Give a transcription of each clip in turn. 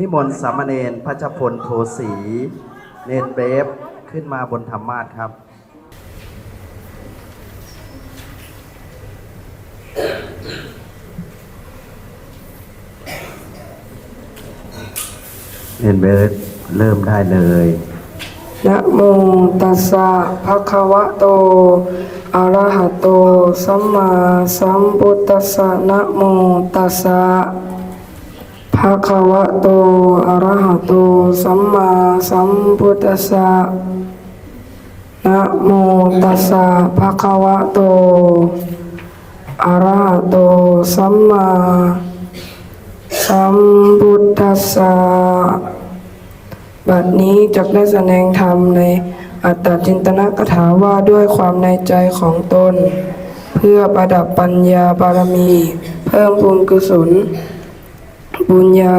นิมนต์สามเณรพัชพลโทศรีเนนเบฟขึ้นมาบนธรรมาสครับ เนนเบฟเริ่มได้เลยนะโมตัสสะภะคะวะโต อะระหะโต สัมมาสัมพุทธัสสะนะโมตัสสะ ภะคะวะโต อะระหะโต สัมมาสัมพุทธัสสะ นะโมตัสสะภะคะวะโต อะระหะโต สัมมาสัมพุทธัสสะ บัดนี้จักได้แสดงธรรมในอัตตจินตนกถาว่าด้วยความในใจของตน เพื่อประดับปัญญาบารมี เพิ่มพูนกุศล บุญญา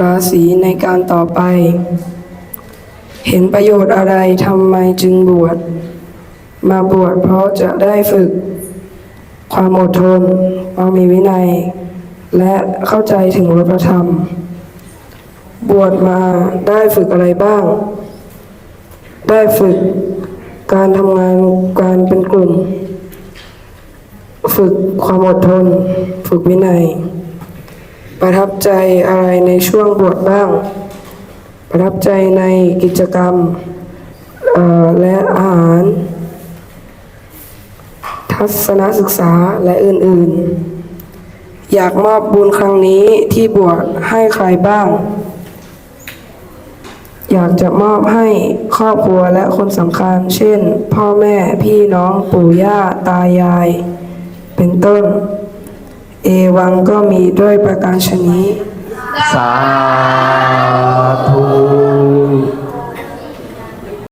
ราศีในการต่อไป เห็นประโยชน์อะไรทำไมจึงบวช มาบวชเพราะจะได้ฝึก ความอดทนความมีวินัย และเข้าใจถึงวัฒนธรรม บวชมาได้ฝึกอะไรบ้าง ได้ฝึกการทำงานการเป็นกลุ่ม ฝึกความอดทน ฝึกวินัย ประทับใจอะไรในช่วงบวชบ้าง ประทับใจในกิจกรรมและอาหาร ทัศนศึกษาและอื่นๆ อยากมอบบุญครั้งนี้ที่บวชให้ใครบ้าง อยากจะมอบให้ครอบครัวและคนสำคัญ เช่น พ่อแม่พี่น้องปู่ย่าตายาย เป็นต้น เอวังก็มีด้วยประการชนี้ สา